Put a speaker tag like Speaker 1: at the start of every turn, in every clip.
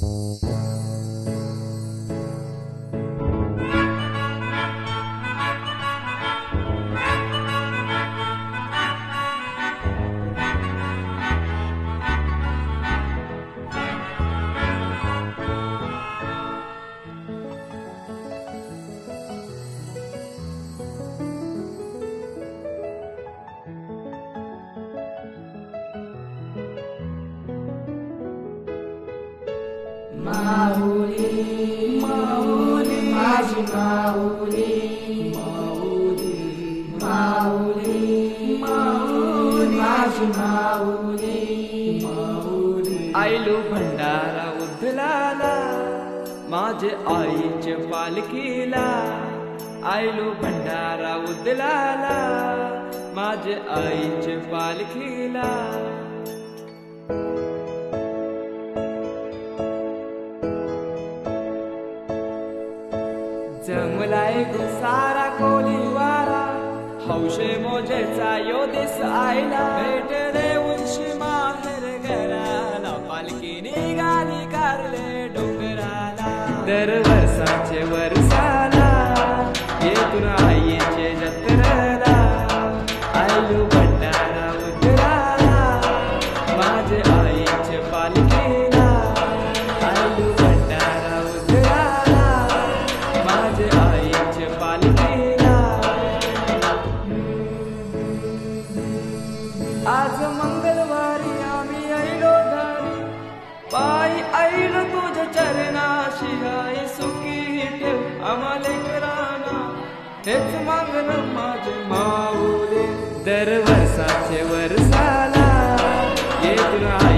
Speaker 1: Música माऊली माऊली माझी माऊली माऊली माऊली माऊली माझी माऊली. माऊली.
Speaker 2: आयलो भंडारा उधलाला माझे आईचे पालखीला. आयलो भंडारा उधलाला माझे आईचे पालखीला. हौशे मोजेचा यो दिस आयला भेट देऊनशी माहेर घराला. पालखी निघाली कारले डोंगराला. दर वर्षाचे वर्षाला येतून आईचे जत्रला. आयलो आज मंगलवारी आम्ही ऐलो धारी पायी ऐल तुझ्या चरणाशी आई सुखी ठेव. आम्हाला कराना हेच मागण माझे माऊले. दर वर्षाचे वर्षाला येत आईचे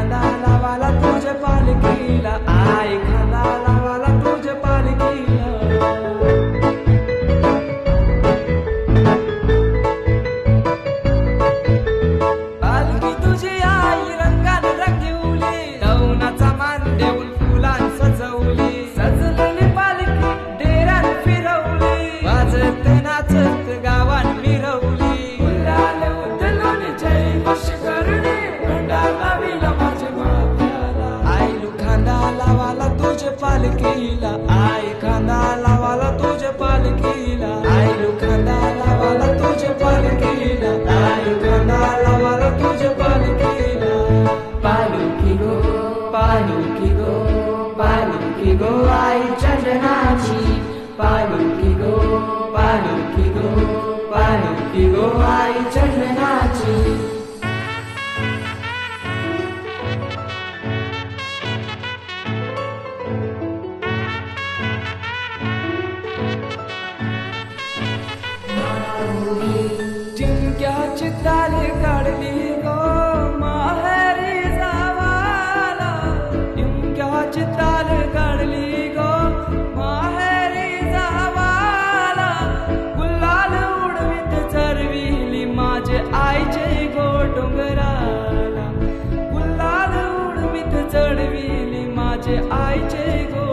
Speaker 2: वाजत नाचत गावात मिरवली फुलाले उधळून जय वश करणे भंडार लाविला माझ्या माथ्याला आई खांदा लावाला तुझ्या पालखीला आई खांदा लावाला तुझ्या पालखीला आई खांदा लावाला तुझ्या पालखीला आई खांदा लावाला तुझ्या पालखीला
Speaker 1: पालुकी गो पालुकी गो पालुकी गो आई चंदनाची पालुकी पि गो आङ्ग् चिक्याच तारे
Speaker 2: काडी I take